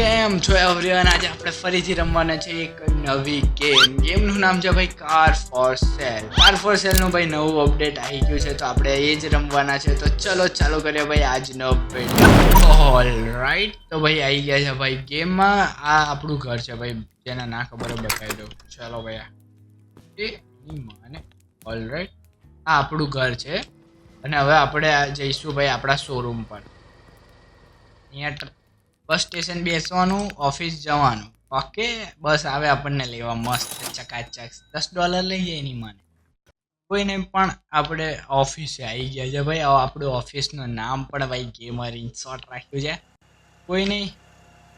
કેમ છો એવરીવન આજે આપણે ફરીથી રમવાના છે એક નવી ગેમ ગેમનું નામ છે ભાઈ car for sale car for સેલનું ભાઈ નવું અપડેટ આવી ગયું છે, તો આપણે એ જ રમવાના છે. તો ચલો, ચાલુ કરીએ ભાઈ આજનો અપડેટ ઓલ રાઈટ તો ભાઈ આવી ગયા છે ભાઈ ગેમમાં આ આપણું ઘર છે ભાઈ, જેના ના ખબર બતાવી દઉં ચાલો ભાઈ એ માને. ઓલ રાઈટ આ આપણું ઘર છે. અને હવે આપણે જઈશું ભાઈ આપણા શોરૂમ પર. અહીંયા બસ સ્ટેશન બેસવાનું, ઓફિસ જવાનું. ઓકે? બસ આવે આપણને લેવા મસ્ત ચકાચક. દસ ડોલર લઈ જાય એની મને. કોઈને પણ આપણે ઓફિસે આવી ગયા છે. ભાઈ આપણું ઓફિસનું નામ પણ ભાઈ ગેમર શોર્ટ રાખ્યું છે. કોઈ નહીં.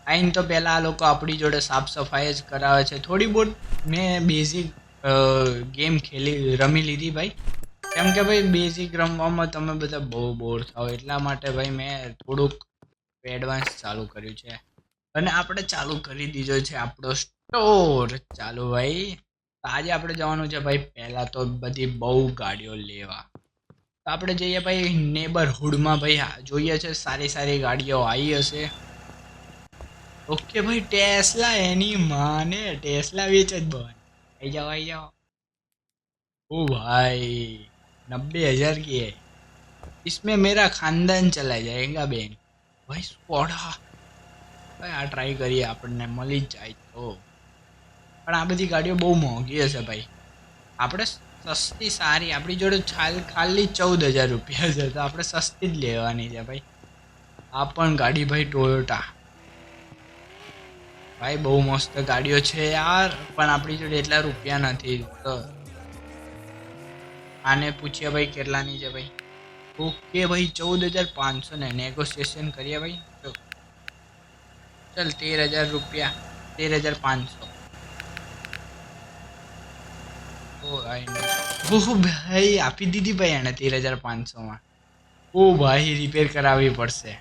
આઈને તો પહેલાં આ લોકો આપણી જોડે સાફ સફાઈ જ કરાવે છે. થોડી બહુ મેં બેઝિક ગેમ ખેલી, રમી લીધી ભાઈ. કેમ કે ભાઈ બેઝિક રમવામાં તમે બધા બહુ બોર થાઓ. એટલા માટે ભાઈ મેં થોડુંક એડવાન્સ ચાલુ કર્યું છે અને આપણે ચાલુ કરી દીધો છે આપણો સ્ટોર ચાલુ ભાઈ તો આજે આપણે જવાનું છે ભાઈ પહેલાં તો બધી બહુ ગાડીઓ લેવા તો આપણે જઈએ ભાઈ નેબરહુડમાં ભાઈ હા, જોઈએ છે સારી સારી ગાડીઓ આવી હશે ઓકે ભાઈ ટેસ્લા એની માને ટેસ્લા વેચ જ બન આવી જાઓ આવી જાઓ ओ भाई नब्बे हजार की है इसमें मेरा खानदान चला जाएगा બેન ભાઈ સ્કોડા ભાઈ, આ ટ્રાય કરીએ આપણને, મળી જ જાય તો. પણ આ બધી ગાડીઓ બહુ મોંઘી હશે ભાઈ. આપણે સસ્તી સારી, આપણી જોડે ખાલી ચૌદ હજાર રૂપિયા છે, તો આપણે સસ્તી જ લેવાની છે ભાઈ. આ પણ ગાડી ભાઈ ટોયોટા ભાઈ, બહુ મસ્ત ગાડીઓ છે યાર, પણ આપણી જોડે એટલા રૂપિયા નથી, તો. આને પૂછીએ ભાઈ, કેટલાની છે ભાઈ? ઓકે ભાઈ ચૌદ હજાર પાંચસો ને નેગોશિએશન કરીએ ભાઈ. તો ચલ તેર હજાર રૂપિયા તેર હજાર પાંચસો ઓહ ભાઈ, આપી દીધી ભાઈ એણે તેર હજાર પાંચસોમાં ઓ, ભાઈ રિપેર કરાવવી પડશે.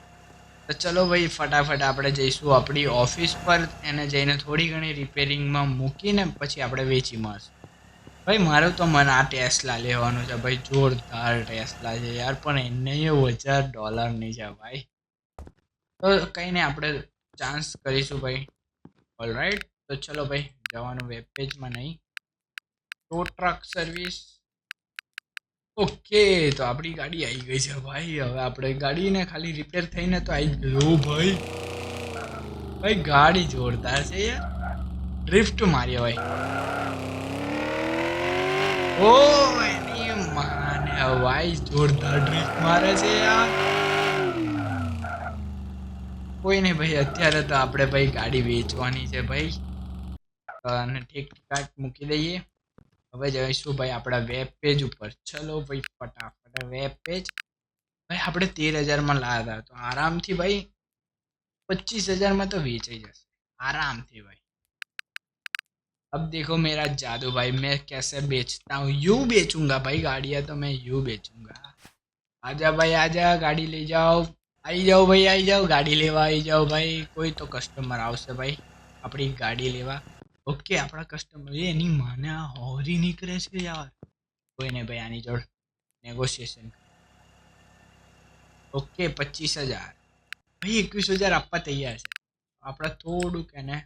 તો ચલો ભાઈ, ફટાફટ આપણે જઈશું આપણી ઓફિસ પર. એને જઈને થોડી ઘણી રિપેરિંગમાં મૂકીને પછી આપણે વેચી મારશું ભાઈ, મારું તો મને આ ટેસ્લા લેવાનું છે. ભાઈ, જોરદાર ટેસ્લા છે યાર, પણ એને હજાર ડોલરની છે ભાઈ. તો કંઈ નહીં આપણે ચાન્સ કરીશું ભાઈ. ઓલ રાઈટ તો ચલો ભાઈ, જવાનું વેબ પેજમાં નહીં. ટો ટ્રક સર્વિસ ઓકે તો આપણી ગાડી આવી ગઈ છે ભાઈ. હવે આપણે ગાડીને ખાલી રિપેર થઈને તો આવી ગયો ભાઈ. ભાઈ, ગાડી જોરદાર છે યાર. ડ્રિફ્ટ મારી ભાઈ ઓ એની મારે છે કોઈ નહીં ભાઈ, અત્યારે તો આપણે ભાઈ ગાડી વેચવાની છે ભાઈ. અને ઠીક ઠાક મૂકી દઈએ. હવે જઈશું ભાઈ આપણા વેબ પેજ ઉપર. ચલો ભાઈ, ફટાફટ વેબ પેજ ભાઈ, આપણે તેર હજારમાં લાવ્યા હતા. તો આરામથી ભાઈ પચીસ હજારમાં તો વેચાઈ જશે. આરામથી ભાઈ. अब देखो मेरा जादू भाई मैं कैसे बेचता हूँ यूं बेचूंगा भाई गाड़ियाँ तो मैं यूं बेचूंगा आजा भाई आजा गाड़ी ले जाओ आई जाओ भाई आई जाओ गाड़ी लेवा आई जाओ ભાઈ કોઈ તો કસ્ટમર આવશે ભાઈ આપણી ગાડી લેવા ઓકે આપણા કસ્ટમર એની માને આ હોરી નીકળે છે યાર કોઈને ભાઈ આની જોડ નેગોશિએશન ઓકે પચીસ હજાર ભાઈ એકવીસ હજાર આપવા તૈયાર છે આપણે થોડુંક એને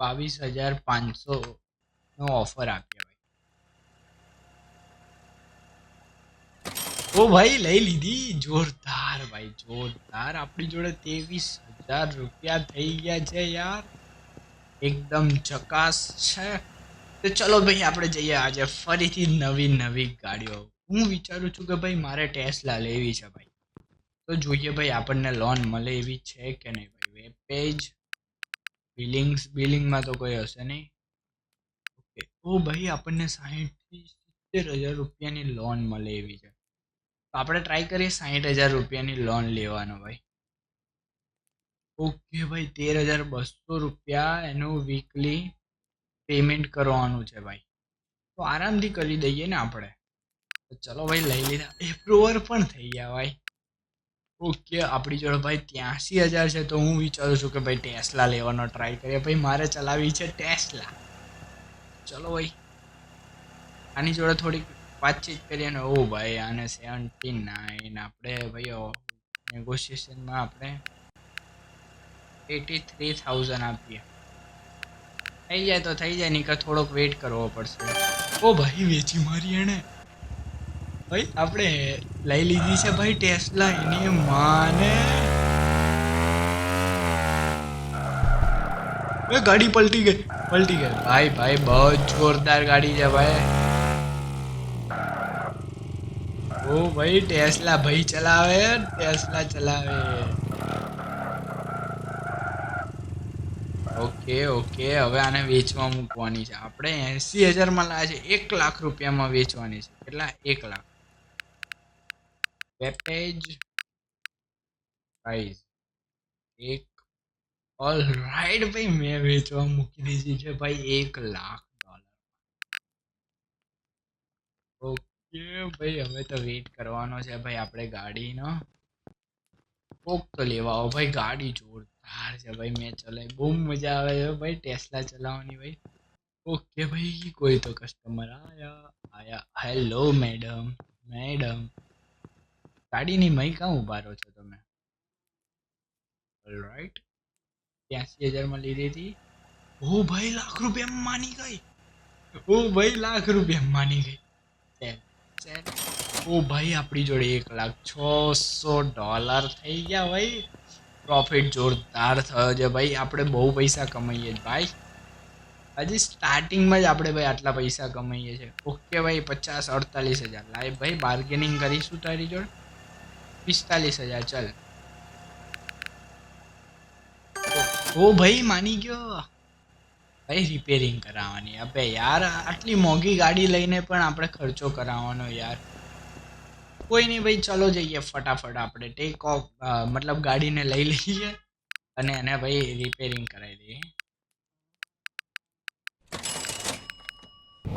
બાવીસ હજાર પાંચસો નો ઓફર આપ્યો ભાઈ ઓ ભાઈ, લઈ લીધી. જોરદાર ભાઈ, જોરદાર. આપણી જોડે ત્રેવીસ હજાર રૂપિયા થઈ ગયા છે યાર. એકદમ ચકાસ છે. તો ચલો ભાઈ, આપણે જઈએ આજે ફરીથી નવી નવી ગાડીઓ. હું વિચારું છું કે ભાઈ, મારે ટેસ્લા લેવી છે ભાઈ. તો જોઈએ ભાઈ, આપણને લોન મળે એવી છે કે નહીં ભાઈ? વેબ પેજ બિલિંગ્સ બિલિંગમાં તો કોઈ હશે નહીં. ઓકે ઓ ભાઈ આપણને સાહીઠથી સિત્તેર હજાર રૂપિયાની લોન મળે એવી છે. તો આપણે ટ્રાય કરીએ સાહીઠ હજાર રૂપિયાની લોન લેવાનો ભાઈ. ઓકે ભાઈ, તેર હજાર બસો રૂપિયા એનું વીકલી પેમેન્ટ કરવાનું છે ભાઈ. તો આરામથી કરી દઈએ ને આપણે. તો ચલો ભાઈ લઈ લીધા. એપ્રુવર પણ થઈ ગયા ભાઈ. ઓકે આપણી જોડે ભાઈ ત્યાંસી હજાર છે તો હું વિચારું છું કે ભાઈ ટેસ્લા લેવાનો ટ્રાય કરીએ. ભાઈ, મારે ચલાવવી છે ટેસ્લા. ચલો ભાઈ, આની જોડે થોડીક વાતચીત કરીએ ને. ઓ ભાઈ, આને સેવન્ટી નાઇન આપણે ભાઈ નેગોશિએશનમાં આપણે એટી થ્રી થાઉઝન્ડ આપીએ. થઈ જાય તો થઈ જાય નહીકર થોડોક વેઇટ કરવો પડશે. ઓ ભાઈ, વેચી મારી એણે. ભાઈ, આપણે લઈ લીધી છે ભાઈ ટેસ્લા એની માને. એ ગાડી પલટી ગઈ પલટી ગઈ. ભાઈ ભાઈ, બહુ જોરદાર ગાડી છે ભાઈ. ઓ ભાઈ ટેસ્લા ભાઈ ચલાવે ટેસ્લા ચલાવે. ઓકે ઓકે, હવે આને વેચવા મૂકવાની છે. આપણે એસી હજારમાં લાવે છે, એક લાખ રૂપિયામાં વેચવાની છે. કેટલા? એક લાખ. વેબપેજ પ્રાઇસ એક ઓલ રાઈટ ભાઈ મેં વેચવા મૂકી દીધી છે ભાઈ એક લાખ ડોલર ઓકે ભાઈ હવે તો વેઇટ કરવાનો છે ભાઈ આપણે ગાડીનો કોક તો લેવા આવો ભાઈ ગાડી જોરદાર છે ભાઈ મેં ચલાવી બહુ મજા આવે છે ભાઈ ટેસ્લા ચલાવવાની ભાઈ ઓકે ભાઈ કોઈ તો કસ્ટમર આયા આયા હેલો મેડમ મેડમ ગાડીની મય કાં ઊભા રહો છો તમે. રાઈટ ત્યાંસી હજારમાં લીધી હતી. ઓ ભાઈ, લાખ રૂપિયામાં માની ગઈ. ઓ ભાઈ, લાખ રૂપિયામાં માની ગઈ. ચાલ ચાલ ઓ ભાઈ, આપણી જોડે એક લાખ છસો ડોલર થઈ ગયા ભાઈ. પ્રોફિટ જોરદાર થયો છે ભાઈ. આપણે બહુ પૈસા કમાઈએ છીએ ભાઈ. હજી સ્ટાર્ટિંગમાં જ આપણે ભાઈ આટલા પૈસા કમાઈએ છીએ ઓકે ભાઈ, પચાસ અડતાલીસ હજાર. લાય ભાઈ બાર્ગેનિંગ કરીશું તારી જોડે. પિસ્તાલીસ હજાર, ચાલ. ઓ ભાઈ, માની ગયો. ભાઈ રિપેરિંગ કરાવવાની. અબે યાર, આટલી મોંઘી ગાડી લઈને પણ આપણે ખર્ચો કરાવવાનો યાર. કોઈ નહીં ભાઈ, ચલો જઈએ ફટાફટ આપણે. ટેક ઓફ મતલબ ગાડીને લઈ લઈએ અને એને ભાઈ રિપેરિંગ કરાવી દઈએ.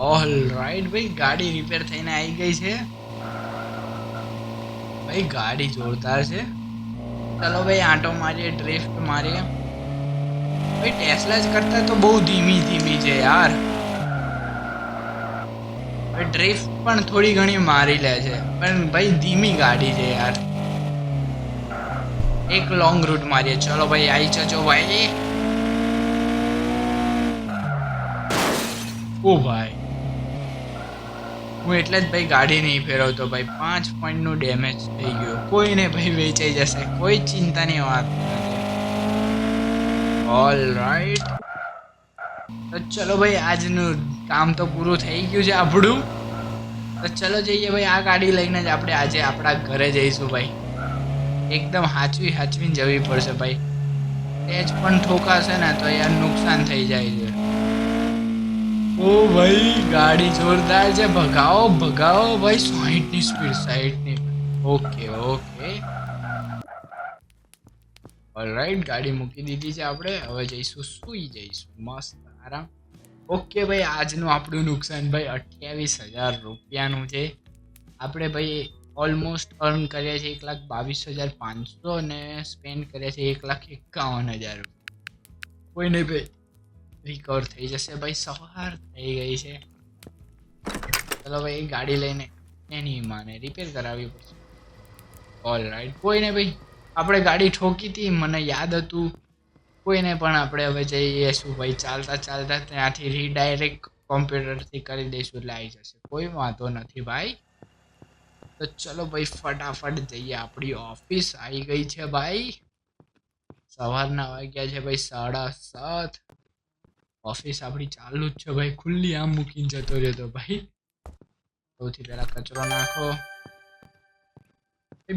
ઓલ રાઈટ ભાઈ, ગાડી રિપેર થઈને આવી ગઈ છે. ભાઈ, ગાડી જોરદાર છે. ચલો ભાઈ, આંટો મારીએ ડ્રિફ્ટ મારીએ. ભાઈ ટેસ્લા જ કરતા તો બહુ ધીમી ધીમી છે યાર. ડ્રિફ્ટ પણ થોડી ઘણી મારી લે છે, પણ ભાઈ, ધીમી ગાડી છે યાર. એક લોંગ રૂટ મારીએ. ચલો ભાઈ આવી જજો ભાઈ. ઓ ભાઈ. હું એટલે જ ભાઈ ગાડી નહીં ફેરવતો ભાઈ. પાંચ પોઈન્ટનું ડેમેજ થઈ ગયું. કોઈને ભાઈ વેચાઈ જશે. કોઈ ચિંતાની વાત નથી. ઓલ રાઈટ તો ચલો ભાઈ, આજનું કામ તો પૂરું થઈ ગયું છે આપણું. તો ચલો જઈએ ભાઈ, આ ગાડી લઈને જ આપણે આજે આપણા ઘરે જઈશું ભાઈ. એકદમ હાચવી હાચવીને જવી પડશે ભાઈ. તેજ પણ ઠોકાશે ને તો યાર નુકસાન થઈ જાય છે. ઓ ભાઈ, ગાડી જોરદાર છે. ભગાવો ભગાવો ભાઈ, સાહીઠની સ્પીડ સાહીઠની ઓકે ઓકે. ઓલરાઈટ ગાડી મૂકી દીધી છે આપણે. હવે જઈશું, સુઈ જઈશું. મસ્ત આરામ. ઓકે ભાઈ, આજનું આપણું નુકસાન ભાઈ અઠ્યાવીસ હજાર રૂપિયાનું છે. આપણે ભાઈ ઓલમોસ્ટ અર્ન કર્યા છે એક લાખ બાવીસ હજાર પાંચસો અને સ્પેન્ડ કર્યા છે એક લાખ એકાવન હજાર કોઈ નહીં ભાઈ. રિકવર થઈ જશે ભાઈ, સવાર થઈ ગઈ છે. ચલો ભાઈ ગાડી લઈને એની માને રિપેર કરાવી પડશે ઓલ રાઈટ કોઈને ભાઈ, આપણે ગાડી ઠોકી હતી, મને યાદ હતું. કોઈને પણ આપણે હવે જઈએ શું ભાઈ, ચાલતા ચાલતા ત્યાંથી રીડાયરેક્ટ કોમ્પ્યુટરથી કરી દઈશું એટલે આવી જશે. કોઈ વાંધો નથી ભાઈ. તો ચલો ભાઈ, ફટાફટ જઈએ. આપણી ઓફિસ આવી ગઈ છે ભાઈ. સવારના વાગ્યા છે ભાઈ, સાડા સાત. ઓફિસ આપણી ચાલુ જ છે ભાઈ. ખુલ્લી આમ મૂકીને જતો રહ્યો ભાઈ. સૌથી પહેલા કચરો નાખો.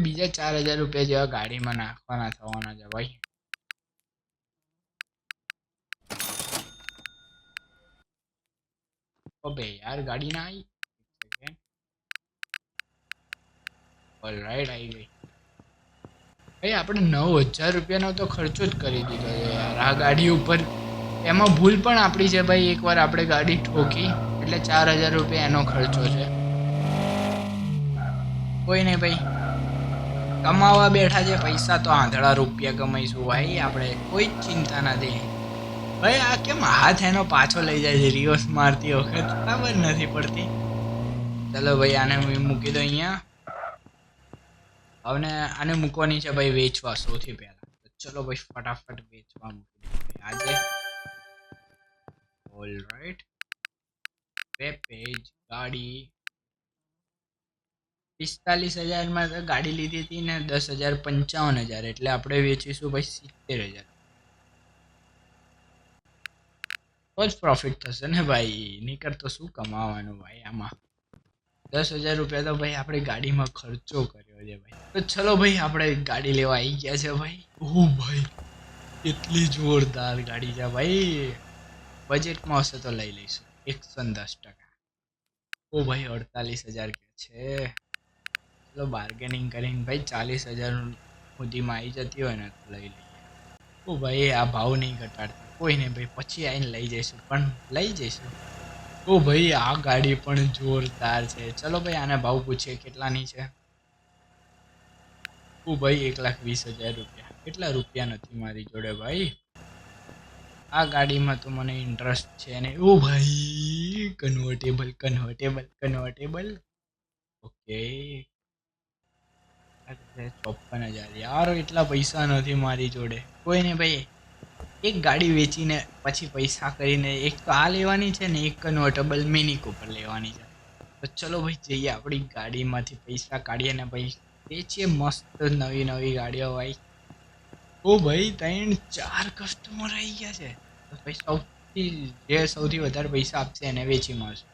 બીજા ચાર હજાર રૂપિયા જેવા ગાડીમાં નાખવાના થવાના છે ભાઈ. અબે યાર, ગાડી ના આવી ઓલરાઈટ આવી ગઈ. ભાઈ, આપણે નવ હજાર રૂપિયાનો તો ખર્ચો જ કરી દીધો છે યાર. આ ગાડી ઉપર એમાં ભૂલ પણ આપણી છે ભાઈ, એકવાર આપણે ગાડી ઠોકી, એટલે ચાર હજાર રૂપિયા એનો ખર્ચો છે. કોઈ નહીં ભાઈ. કમાવા બેઠા છે, પૈસા તો આંધળા રૂપિયા કમાઈશું ભાઈ, આપણે કોઈ જ ચિંતા નથી ભાઈ, આ કેમ હાથ એનો પાછો લઈ જાય છે, રિવર્સ મારતી વખત? ખબર નથી પડતી. ચલો ભાઈ, આને હું મૂકી દો અહીંયા. હવે આને મૂકવાની છે ભાઈ, વેચવા સૌથી પહેલા. ચલો ભાઈ, ફટાફટ વેચવા મૂકી આજે ઓલ right. બે પેજ ગાડી પિસ્તાલીસ હજારમાં તો ગાડી લીધી હતી ને દસ હજાર પંચાવન હજાર, એટલે આપણે વેચીશું ભાઈ સિત્તેર હજાર. તો જ પ્રોફિટ થશે ને ભાઈ? નીકળ તો શું કમાવાનું ભાઈ આમાં? દસ હજાર રૂપિયા તો ભાઈ આપણે ગાડીમાં ખર્ચો કર્યો છે ભાઈ. તો ચલો ભાઈ આપણે ગાડી લેવા આવી ગયા છે ભાઈ. ઓ ભાઈ એટલી જોરદાર ગાડી છે ભાઈ. બજેટમાં હશે તો લઈ લઈશું. એકસો દસ ટકા. ઓ ભાઈ, અડતાલીસ હજાર કે છે. ચલો બાર્ગેનિંગ કરીને ભાઈ ચાલીસ હજાર સુધીમાં આવી જતી હોય ને તો લઈ લઈએ. ઓ ભાઈ આ ભાવ નહીં ઘટાડતા. કોઈ નહીં ભાઈ પછી આવીને લઈ જઈશું, પણ લઈ જઈશું. ઓ ભાઈ, આ ગાડી પણ જોરદાર છે. ચલો ભાઈ, આને ભાવ પૂછીએ કેટલાની છે? ઓ ભાઈ, એક લાખ વીસ હજાર રૂપિયા. કેટલા રૂપિયા નથી મારી જોડે ભાઈ? આ ગાડીમાં તો મને ઇન્ટરેસ્ટ છે ને ઓ ભાઈ. કન્વર્ટેબલ કન્વર્ટેબલ કન્વર્ટેબલ ઓકે ચોપન હજાર. યાર, એટલા પૈસા નથી મારી જોડે. કોઈ નહીં ભાઈ, એક ગાડી વેચીને પછી પૈસા કરીને એક તો આ લેવાની છે ને એક કન્વર્ટેબલ મિની કૂપર લેવાની છે. તો ચલો ભાઈ, જઈએ આપણી ગાડીમાંથી પૈસા કાઢીએ ને ભાઈ. વેચીએ મસ્ત નવી નવી ગાડીઓ ભાઈ. ઓ ભાઈ, ત્રણ ચાર કસ્ટમર આવી ગયા છે. ભાઈ સૌથી, જે સૌથી વધારે પૈસા આપશે એને વેચી મળશે.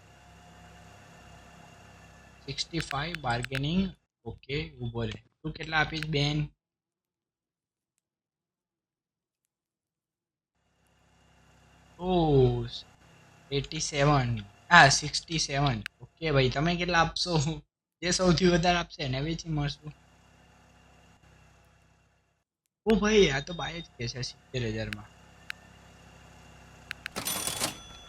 સિક્સટી ફાઈવ બાર્ગેનિંગ ઓકે ઊભો રહે. તું કેટલા આપીશ, બેન? ઓ એટી સેવન હા સિક્સટી સેવન ઓકે ભાઈ, તમે કેટલા આપશો? જે સૌથી વધારે આપશે એને વેચી મળશું. ઓ ભાઈ, આ તો બાય જ કે છે સિત્તેર હજારમાં.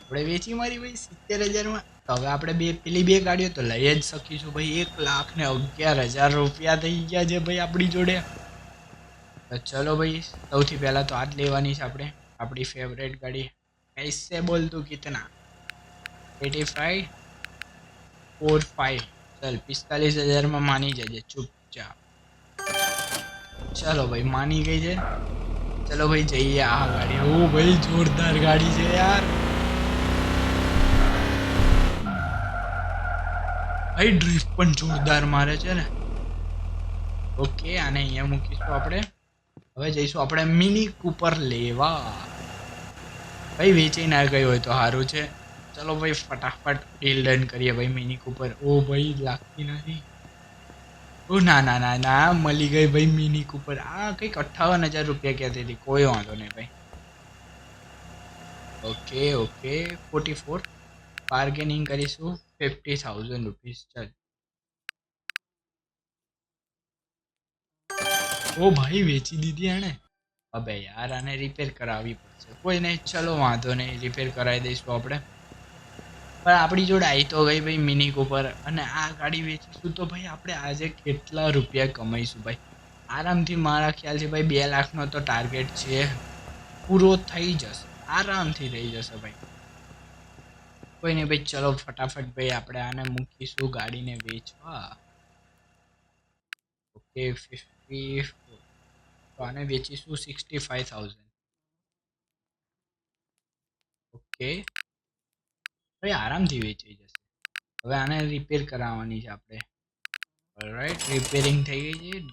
આપણે વેચી મારી ભાઈ સિત્તેર હજારમાં? તો હવે આપણે બે, પેલી બે ગાડીઓ તો લઈ જ શકીશું ભાઈ. એક લાખ ને અગિયાર હજાર રૂપિયા થઈ ગયા છે ભાઈ આપણી જોડે. તો ચલો ભાઈ, સૌથી પહેલાં તો આ જ લેવાની છે આપણે. આપણી ફેવરેટ ગાડી. કૈસે બોલતું કિતના? એટી ફાઈવ ફોર ફાઈવ ચાલ, પિસ્તાલીસ હજારમાં માની જાય છે ચૂપચાપ. ચલો ભાઈ, માની ગઈ છે. ચલો ભાઈ, જઈએ આ ગાડી. ઓ ભાઈ, જોરદાર ગાડી છે યાર. ભાઈ ડ્રિફ્ટ પણ જોરદાર મારે છે ને. ઓકે, આને અહીંયા મૂકીશું આપણે. હવે જઈશું આપણે મિની કૂપર લેવા. ભાઈ વેચી ના ગઈ હોય તો સારું છે. ચલો ભાઈ, ફટાફટ ડીલ ડન કરીએ ભાઈ, મિની કૂપર. ઓ ભાઈ, લાગતી નથી. ના ના ના ના, મળી ગઈ ભાઈ મિની કુપર આ કંઈક અઠ્ઠાવન હજાર રૂપિયા કહેતી હતી કોઈ વાંધો નહીં ભાઈ. Okay okay forty four bargaining કરીશું. ફિફ્ટી થાઉઝન્ડ રૂપીસ ચાલ. ઓ ભાઈ, વેચી દીધી આણે હવે યાર, આને રિપેર કરાવવી પડશે. કોઈ નહીં, ચલો, વાંધો નહીં રિપેર કરાવી દઈશું આપણે. પણ આપણી જોડે આવી તો ગઈ ભાઈ મિની કૂપર અને આ ગાડી વેચીશું તો ભાઈ આપણે આજે કેટલા રૂપિયા કમાઈશું ભાઈ? આરામથી મારા ખ્યાલ છે ભાઈ બે લાખનો તો ટાર્ગેટ છે. પૂરો થઈ જશે. આરામથી થઈ જશે ભાઈ. કોઈ નહીં ભાઈ, ચલો ફટાફટ ભાઈ આપણે આને મૂકીશું ગાડીને વેચવા. ઓકે ફિફ્ટી તો આને વેચીશું સિક્સટી ફાઈવ થાઉઝન્ડ ઓકે. ભાઈ આરામથી વેચાઈ જશે. હવે આને રિપેર કરાવવાની છે આપણે. રાઈટ રિપેરિંગ થઈ ગઈ છે.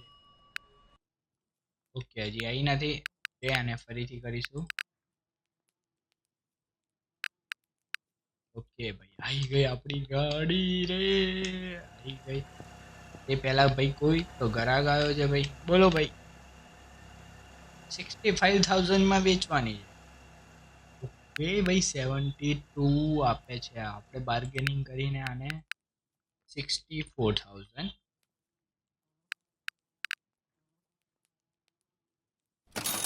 ઓકે હજી આવી નથી. તે આને ફરીથી કરીશું. ઓકે ભાઈ આવી ગઈ આપણી ગાડી રે. આવી ગઈ. એ પહેલા ભાઈ કોઈ તો ઘરાક આવ્યો છે ભાઈ. બોલો ભાઈ. સિક્સટી ફાઈવ થાઉઝન્ડમાં વેચવાની છે. ઓકે ભાઈ સેવન્ટી ટુ આપે છે. આપણે બાર્ગેનિંગ કરીને આને સિક્સટી ફોર થાઉઝન્ડ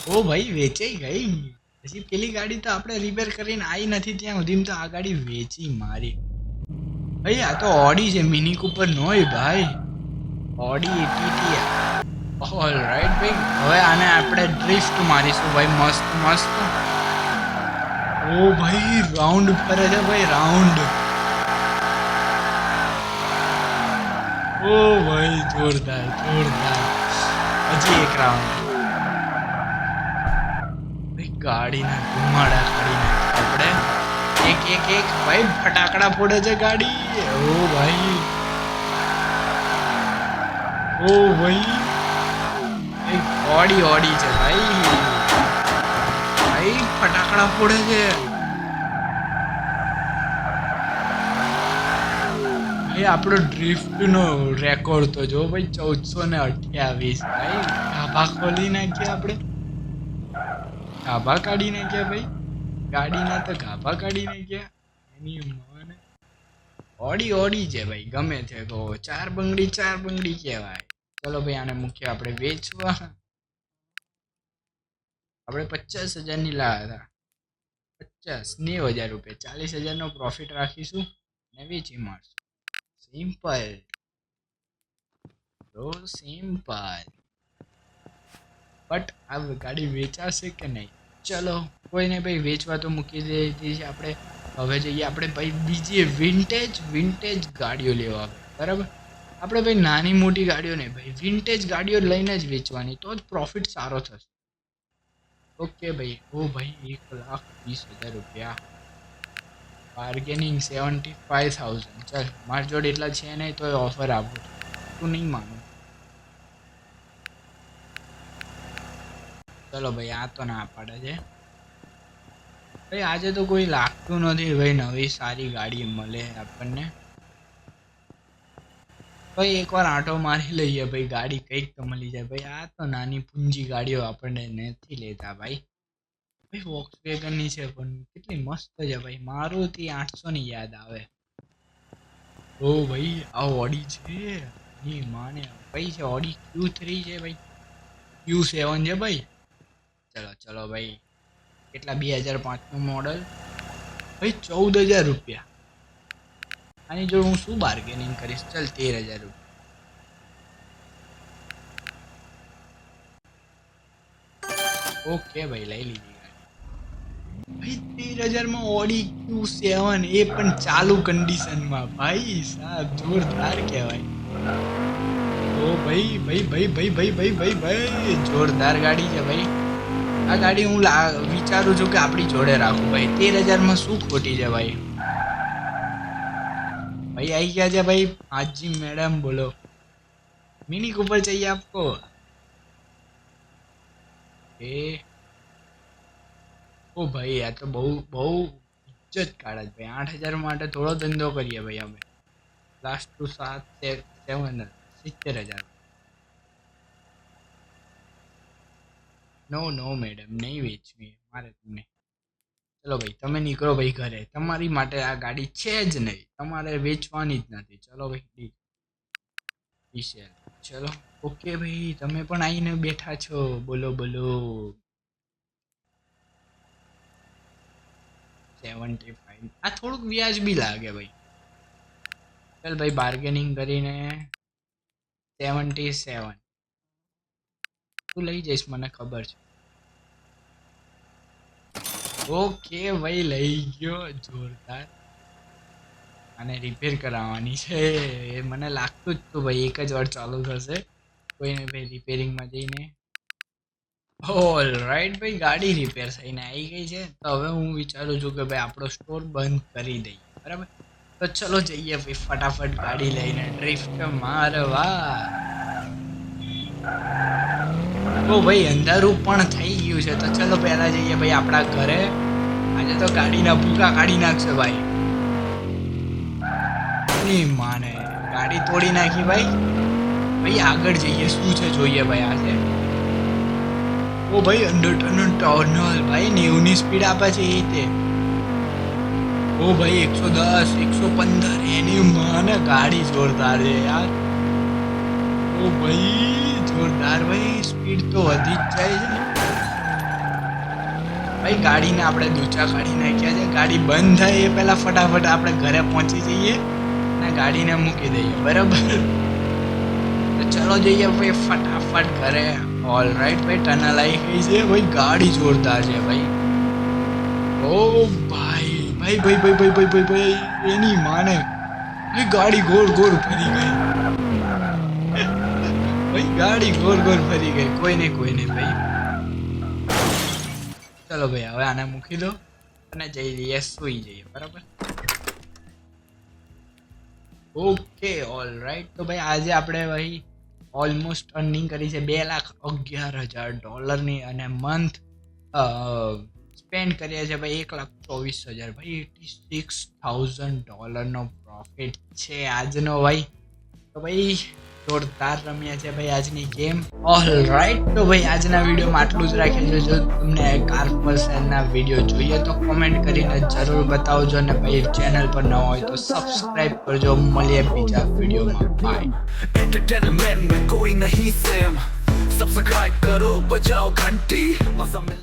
ઓ ભાઈ, વેચાઈ ગઈ. પછી પેલી ગાડી તો આપણે રિપેર કરીને આવી નથી ત્યાં સુધી તો આ ગાડી વેચી મારી. ભાઈ, આ તો ઓડી છે મિની કુપર નોય ભાઈ. ઓડી એટીટી ઓલ રાઈટ ભાઈ, હવે આને આપણે ડ્રિફ્ટ મારીશું ભાઈ, મસ્ત મસ્ત. ઓ ભાઈ રાઉન્ડ ફરે છે ભાઈ રાઉન્ડ ઓ ભાઈ, જોરદાર જોરદાર. હજી એક રાઉન્ડ ગાડીના ધુમાડા કાઢી આપણે. એક એક એક. ભાઈ, ફટાકડા ફોડે છે ગાડી. ઓ ભાઈ. ઓ ભાઈ. એક ઓડી ઓડી છે ભાઈ. ફટાકડા ફોડે છે. ભાઈ આપણો ડ્રિફ્ટનો રેકોર્ડ તો જો ભાઈ ચૌદસો ને અઠ્યાવીસ, ભાઈ. ધાબા ખોલી નાખ્યા આપણે. ગાભા કાઢી નાખ્યા ભાઈ. ગાડીના તો ગાભા કાઢી નાખ્યા. એની ઓડી ઓડી છે ભાઈ, ગમે તે કહો. ચાર બંગડી ચાર બંગડી કહેવાય. ચલો ભાઈ, આને મૂકીએ આપણે વેચવા. આપણે પચાસ હજારની લાવ્યા હતા. પચાસ, નેવ હજાર રૂપિયા. ચાલીસ હજારનો પ્રોફિટ રાખીશું ને વેચી મારશું. સિમ્પલ તો સિમ્પલ બટ આ ગાડી વેચાશે કે નહીં? ચલો, કોઈને ભાઈ વેચવા તો મૂકી છે આપણે. હવે જઈએ આપણે ભાઈ બીજી વિન્ટેજ વિન્ટેજ ગાડીઓ લેવા. બરાબર? આપણે ભાઈ નાની મોટી ગાડીઓ નહીં, ભાઈ વિન્ટેજ ગાડીઓ લઈને જ વેચવાની, તો જ પ્રોફિટ સારો થશે. ઓકે ભાઈ, ઓ ભાઈ, એક લાખ વીસ હજાર રૂપિયા. બાર્ગેનિંગ સેવન્ટી ફાઈવ થાઉઝન્ડ ચાલ, મારી જોડે એટલા છે નહીં તો ઓફર આપું. તું નહીં માનું. ચલો ભાઈ, આ તો ના પાડે છે. ભાઈ, આજે તો કોઈ લાગતું નથી ભાઈ નવી સારી ગાડી મળે આપણને. ભાઈ, એકવાર આંટો મારી લઈએ ભાઈ, ગાડી કંઈક તો મળી જાય. ભાઈ, આ તો નાની પૂંજી ગાડીઓ આપણને નથી લેતા ભાઈ. ભાઈ વોક્સ વેગનની છે પણ કેટલી મસ્ત છે ભાઈ. મારુતિ આઠસો ની યાદ આવે. ઓ ભાઈ, આ ઓડી છે. ની માને, ભાઈ, છે, ઓડી ક્યુ થ્રી છે ભાઈ. ક્યુ સેવન છે ભાઈ. ચલો ચલો ભાઈ, કેટલા? બે હજાર પાંચનું મોડલ ભાઈ, ચૌદ હજાર રૂપિયા. આની જો હું શું બાર્ગેનિંગ કરીશ? ચાલ, તેર હજાર રૂપિયા. ઓકે ભાઈ, લઈ લીધી ભાઈ, તેર હજારમાં ઓડી ક્યુ સેવન એ પણ ચાલુ કન્ડિશનમાં ભાઈ, સાહેબ, જોરદાર કહેવાય. ઓ ભાઈ ભાઈ ભાઈ ભાઈ ભાઈ ભાઈ ભાઈ ભાઈ, જોરદાર ગાડી છે ભાઈ. આ ગાડી હું વિચારું છું કે આપણી જોડે રાખું ભાઈ. તેર હજારમાં શું ખોટી છે ભાઈ? ભાઈ આવી ગયા છે ભાઈ હાજી મેડમ બોલો મિની કુપર चाहिए आपको એ ઓ ભાઈ આ તો બહુ બહુ ઇજ્જત કાઢે છે ભાઈ આઠ હજાર માટે થોડો ધંધો કરીએ ભાઈ અમે લાસ્ટ ટુ સાત સેવન સિત્તેર હજાર નો નો મેડમ નહીં વેચવી મારે તમને ચલો ભાઈ, તમે નીકળો ભાઈ ઘરે. તમારી માટે આ ગાડી છે જ નહીં. તમારે વેચવાની જ નથી. ચલો ભાઈ વિશે ચલો. ઓકે ભાઈ, તમે પણ આવીને બેઠા છો. બોલો બોલો. Seventy five. આ થોડુંક વ્યાજ બી લાગે ભાઈ. ચાલ ભાઈ બાર્ગેનિંગ કરીને સેવન્ટી સેવન. તું લઈ જઈશ, મને ખબર છે. ઓકે ભાઈ લઈ ગયો જોરદાર. અને રિપેર કરાવવાની છે. એ મને લાગતું જ તું ભાઈ એક જ વાર ચાલુ થશે. કોઈને ભાઈ રિપેરિંગમાં જઈને. ઓલ રાઈટ ભાઈ, ગાડી રિપેર થઈને આવી ગઈ છે. તો હવે હું વિચારું છું કે ભાઈ આપણો સ્ટોર બંધ કરી દઈએ. બરાબર? તો ચલો જઈએ ભાઈ, ફટાફટ ગાડી લઈને ડ્રિફ્ટ મારવા. ઓ ભાઈ અંધારું પણ થઈ ગયું છે. તો ચલો પહેલા જઈએ ભાઈ આપણા ઘરે. આજે તો ગાડીના ભૂકા કાઢી નાખશે ભાઈ. માને, ગાડી તોડી નાખી ભાઈ. ભાઈ આગળ જઈએ, શું છે જોઈએ ભાઈ આજે? ઓ ભાઈ અંડર ટર્નલ ભાઈ, નેવની સ્પીડ આપે છે એ તે. ઓ ભાઈ, એકસો દસ, એકસો પંદર, એની માને ગાડી જોરદાર છે યાર. ઓ ભાઈ, જોરદાર ભાઈ સ્પીડ તો વધી જ જાય છે. ભાઈ, ગાડીને આપણે દૂચા કાઢી નાખ્યા છે. ગાડી બંધ થાય એ પહેલાં ફટાફટ આપણે ઘરે પહોંચી જઈએ અને ગાડીને મૂકી દઈએ. બરાબર? ચલો જઈએ ભાઈ ફટાફટ ઘરે. ઓલ રાઈટ ભાઈ ટનલ આવી ગઈ છે. ભાઈ, ગાડી જોરદાર છે ભાઈ. ઓ ભાઈ ભાઈ ભાઈ ભાઈ ભાઈ ભાઈ ભાઈ ભાઈ, એની માને. ભાઈ, ગાડી ગોળ ગોળ ફરી ગઈ. ભાઈ, ગાડી ગોળ ગોળ ફરી ગઈ. કોઈને કોઈને ભાઈ. ચલો ભાઈ, હવે આને મૂકી દો અને જઈ જઈએ સુઈ જઈએ, બરાબર? ઓકે ઓલ રાઈટ તો ભાઈ, આજે આપણે ભાઈ ઓલમોસ્ટ અર્નિંગ કરી છે બે લાખ અગિયાર હજાર ડોલરની અને મંથ સ્પેન્ડ કરીએ છીએ ભાઈ એક લાખ ચોવીસ હજાર. ભાઈ એટી સિક્સ થાઉઝન્ડ ડોલરનો પ્રોફિટ છે આજનો ભાઈ. તો ભાઈ જોરદાર રમ્યા છે ભાઈ આજની ગેમ ઓલ રાઈટ તો ભાઈ આજના વિડીયોમાં આટલું જ રાખીએ. જો તમને કાર્પલસેનના વીડિયો જોઈએ તો કોમેન્ટ કરીને જરૂર બતાવજો અને ભાઈ ચેનલ પર ન હોય તો સબસ્ક્રાઈબ કરજો. મળીએ બીજા વિડીયોમાં. બાય સબસ્ક્રાઇબ કરો, બજાઓ ઘંટી.